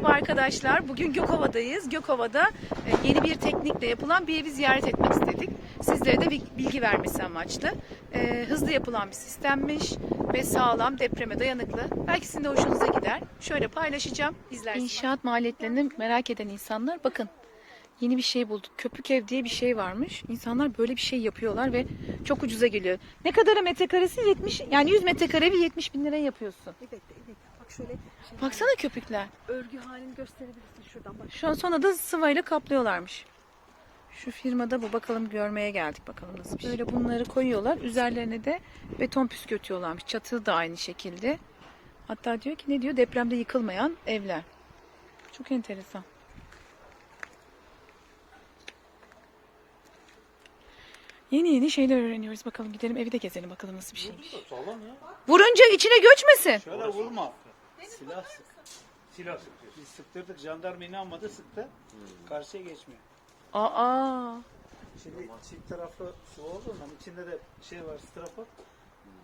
Merhaba arkadaşlar. Bugün Gökova'dayız. Gökova'da e, yeni bir teknikle yapılan bir evi ziyaret etmek istedik. Sizlere de bir bilgi vermesi amaçlı. E, hızlı yapılan bir sistemmiş ve sağlam, depreme dayanıklı. Belki sizin de hoşunuza gider. Şöyle paylaşacağım. İzlersiniz. İnşaat maliyetlerini merak eden insanlar bakın. Yeni bir şey bulduk. Köpük ev diye bir şey varmış. İnsanlar böyle bir şey yapıyorlar ve çok ucuza geliyor. Ne kadar metrekaresi? 70 yani 100 metrekare evi 70 bin liraya yapıyorsun. Evet, evet. Bak şöyle şey, Baksana köpükler. örgü halini gösterebilirsin şuradan bak. Şu an sonra da sıvayla kaplıyorlarmış. Şu firmada bu bakalım görmeye geldik bakalım nasıl bir şey. Böyle bunları koyuyorlar. Üzerlerine de beton püskürtüyorlarmış. Çatı da aynı şekilde. Hatta diyor ki ne diyor depremde yıkılmayan evler. Çok enteresan. Yeni yeni şeyler öğreniyoruz. Bakalım gidelim evi de gezelim bakalım nasıl bir şeymiş. Vurunca içine göçmesin. Şöyle vurma. Silah sık. Silah sıkıyor. Biz sıktırdık. Jandarma inanmadı sıktı. Karşıya geçmiyor. Aa. Şimdi çift taraflı su olduğundan içinde de şey var strafor.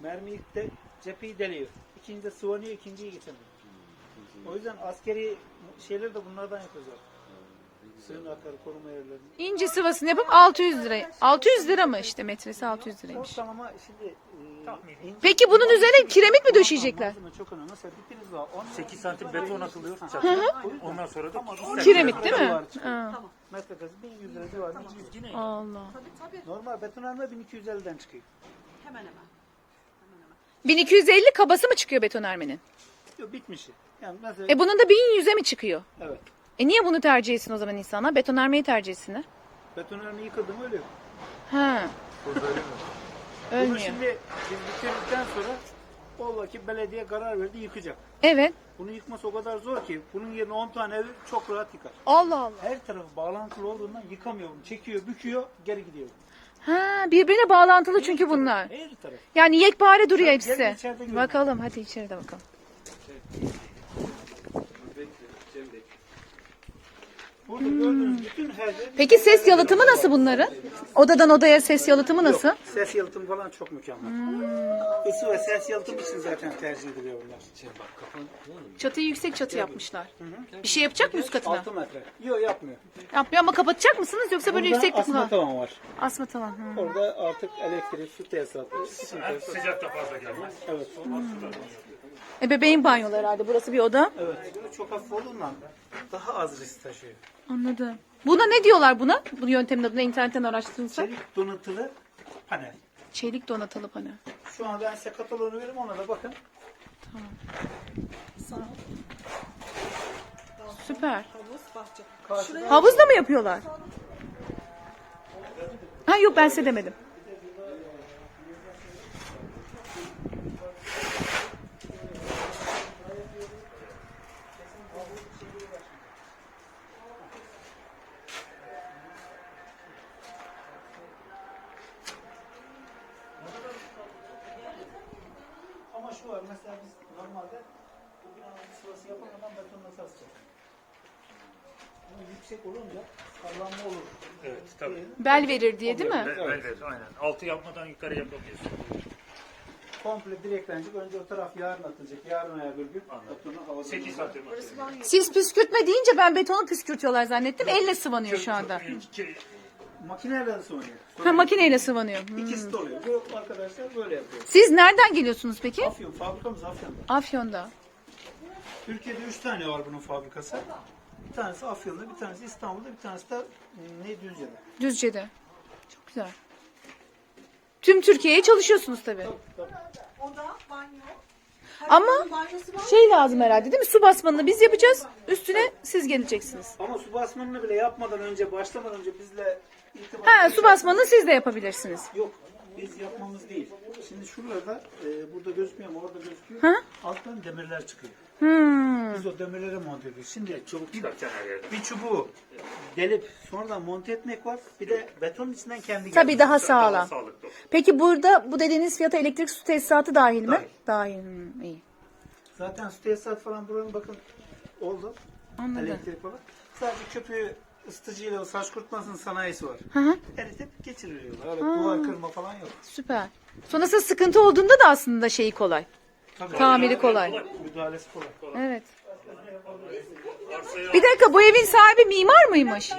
Mermi ilk de cepheyi deliyor. İkinci de sıvanıyor, ikinciyi geçemiyor. O yüzden askeri şeyler de bunlardan yapıyorlar. Sığınakları, koruma yerlerini. İnce sıvasını yapıp 600 lira. 600 lira mı işte metresi 600 liraymış. Çok ama şimdi e, Tahmini. Peki bunun üzerine kiremit mi döşeyecekler? Çok önemli. Dipiniz var. Onun 8 santim beton atılıyor çatıya. Ondan sonra da Kiremit değil mi? Ha. Metrekası 1100 lira civarında. Yine Allah. Tabii tabii. Normal betonarme 1250'den çıkıyor. Hemen hemen. Hemen hemen. 1250 kabası mı çıkıyor betonarmenin? Yok bitmişi. Yani mesela E bunun da 1100'e mi çıkıyor? evet. E niye bunu tercih etsin o zaman insanlar? Betonarmeyi tercih etsinler. Betonarme yıkıldı mı ölüyor. Ha. Bunu Ölmüyor. şimdi biz bitirdikten sonra ola ki belediye karar verdi yıkacak. Evet. Bunu yıkması o kadar zor ki bunun yerine 10 tane evi çok rahat yıkar. Allah Allah. Her tarafı bağlantılı olduğundan yıkamıyor bunu. Çekiyor, büküyor, geri gidiyor. Ha birbirine bağlantılı çünkü bunlar. Her taraf. Yani yekpare duruyor hepsi. Bakalım hadi içeride bakalım. Burada gördüğünüz bütün her yer... Peki ses yalıtımı nasıl bunların? Odadan odaya ses yalıtımı nasıl? Ses yalıtım falan çok mükemmel. Isı ve ses yalıtım için zaten tercih ediliyor bunlar. Çatıyı yüksek çatı yapmışlar. Bir şey yapacak mı üst katına? 6 metre. Yok yapmıyor. Yapmıyor ama kapatacak mısınız yoksa böyle Burada yükseklik mi? asma var? tavan var. Asma tavan. hı. Orada artık elektrik, su tesisatı, tesisatı. sıcak da fazla gelmez. Evet. E bebeğin banyoları herhalde. Burası bir oda. Evet. Çok hafif olduğundan daha az risk taşıyor. Anladım. Buna ne diyorlar buna? Bu yöntemin adına internetten araştırırsa. Çelik donatılı panel. Çelik donatılı panel. Şu an ben size kataloğunu veririm ona da bakın. Süper. Havuz, bahçe. Havuzda mı yapıyorlar? Ha yok ben size demedim. ama şu var mesela biz normalde bu binanın yapamadan betonla saracağız. Ama yüksek olunca sallanma olur. Evet tabii. Bel verir diye değil mi? Evet. evet aynen. Altı yapmadan yukarı yapamıyorsun. Komple direklenecek. Önce o taraf yarın atılacak. Yarın veya bir gün betonu havada. 8 santim. Siz püskürtme deyince ben betonu püskürtüyorlar zannettim. Elle sıvanıyor şu anda. Makineyle sonuyor. Ha makineyle sıvanıyor. Hmm. İkisi de oluyor. Bu arkadaşlar böyle yapıyor. Siz nereden geliyorsunuz peki? Afyon, fabrikamız Afyon'da. Afyon'da. Türkiye'de üç tane var bunun fabrikası. Bir tanesi Afyon'da, bir tanesi İstanbul'da, bir tanesi de e, ne Düzce'de. Düzce'de. Çok güzel. Tüm Türkiye'ye çalışıyorsunuz tabii. Oda, banyo. Her Ama odanın banyosu var. Şey lazım herhalde değil mi? Su basmanını biz yapacağız. Üstüne siz geleceksiniz. Ama su basmanını bile yapmadan önce, başlamadan önce bizle irtibat... Ha su basmanını siz de yapabilirsiniz. Yok, biz yapmamız değil. Şimdi şuralarda, e, burada gözükmüyor ama orada gözüküyor. Hı? Alttan demirler çıkıyor. Hmm. Biz o demirleri monte ediyoruz. Şimdi Çubuk çıkartacaksın her yerden. bir çubuğu delip sonradan monte etmek var. Bir de betonun içinden kendi Tabii Daha sağlam. sağlıklı. Peki burada bu dediğiniz fiyata elektrik su tesisatı dahil mi? Dahil. Dahil. Hmm, iyi. Zaten su tesisat falan buranın bakın oldu. Anladım. Elektrik falan. Sadece köpüğü ısıtıcıyla o saç kurutmasının sanayisi var. Hı hı. Eritip geçiriliyorlar. Öyle duvar kırma falan yok. Süper. Sonrasında sıkıntı olduğunda da aslında şeyi kolay. Tabii. Tamiri kolay. Müdahalesi kolay. Evet. Bir dakika bu evin sahibi mimar mıymış? Ha,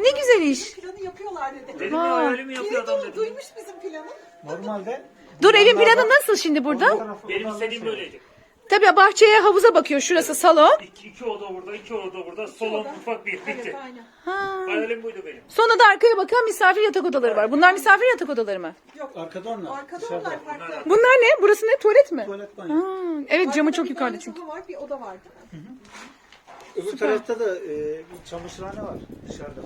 ne güzel iş. Planı yapıyorlar dedi. Dedim ya öyle mi yapıyor adam Biri dedim. duymuş bizim planı. Normalde Dur evin planı nasıl şimdi burada? Benim istediğim böyleydi. Tabii bahçeye havuza bakıyor. Şurası salon. İki, iki oda burada, iki oda burada. Salon, mutfak bir. Bitti. Evet aynen. Ha. Hayalim buydu benim. Sonra da arkaya bakan misafir yatak odaları var. Bunlar misafir yatak odaları mı? Yok. arkada onlar. Arkada dışarıda. onlar farklı. Bunlar ne? Burası ne? Tuvalet mi? Tuvalet banyo. Ha, evet camı çok bir yukarıda çünkü. daha var, bir oda var değil mi? Öbür tarafta da e, bir çamaşırhane var dışarıda.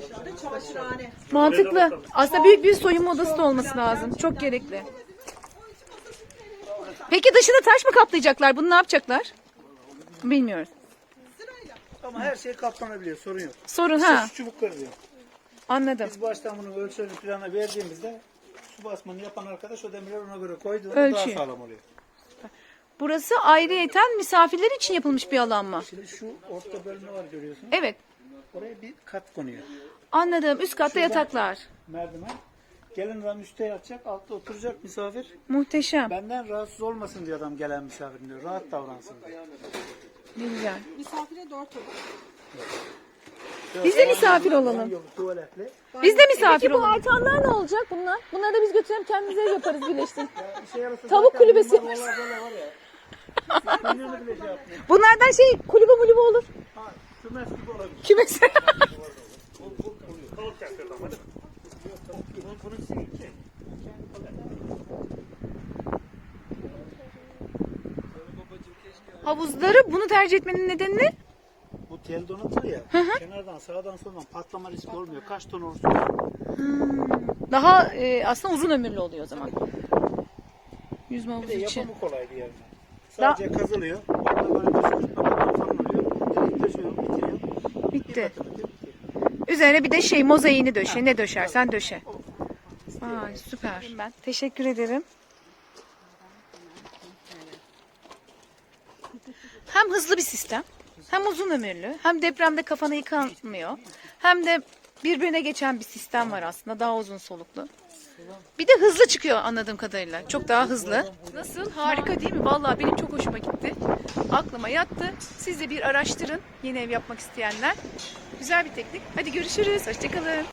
Dışarıda çamaşırhane. Mantıklı. Aslında büyük bir soyunma odası da olması lazım. Çok gerekli. Peki dışını taş mı kaplayacaklar? Bunu ne yapacaklar? Bilmiyoruz. Ama her şey katlanabiliyor sorun yok. Sorun ha. şu çubukları diyor. Anladım. Biz baştan bunu ölçülü plana verdiğimizde su basmanı yapan arkadaş o demirleri ona göre Ölçüyor. daha sağlam oluyor. Burası ayrıyeten misafirler için yapılmış bir alan mı? Şimdi şu orta bölme var görüyorsun. Evet. Oraya bir kat konuyor. Anladım. Üst katta yataklar. Merdiven. Gelin adam üstte yatacak, altta oturacak misafir. Muhteşem. Benden rahatsız olmasın diyor adam gelen misafir diyor. Rahat davransın diyor. Ne güzel. Misafire dört oda. Biz de misafir olalım. Tuvaletli. Biz de misafir olalım. Peki bu artanlar ne olacak bunlar? Bunları da biz götürelim kendimize yaparız birleşsin. Bir şey yarası Tavuk zaten kulübesi bunlar yaparız. Böyle var ya. Kuyruğunu bile şey yapmıyor. Bunlardan şey kulübe mulübe olur. Ha, kümes gibi olabilir. Çaktırdım hadi. Bunun. Havuzları bunu tercih etmenin nedeni ne? Bu tel donatır ya. Kenardan sağdan soldan patlama riski olmuyor. Kaç ton olursa olsun. Daha e, aslında uzun ömürlü oluyor o zaman. Yüzme Bir havuzu de için. yapımı kolay bir yerine. Sadece kazılıyor. Orada böyle bir sürtme falan falan oluyor. Direkt taşıyor, bitiriyor. Bitti. Üzerine bir de şey mozaiğini döşe. Ne döşersen döşe. Vay süper. Ben teşekkür ederim. Hem hızlı bir sistem, hem uzun ömürlü, hem depremde kafanı yıkanmıyor, hem de birbirine geçen bir sistem var aslında daha uzun soluklu. Bir de hızlı çıkıyor anladığım kadarıyla. Çok daha hızlı. Nasıl? Harika değil mi? Vallahi benim çok hoşuma gitti. Aklıma yattı. Siz de bir araştırın. Yeni ev yapmak isteyenler. Güzel bir teknik. Hadi görüşürüz. Hoşçakalın.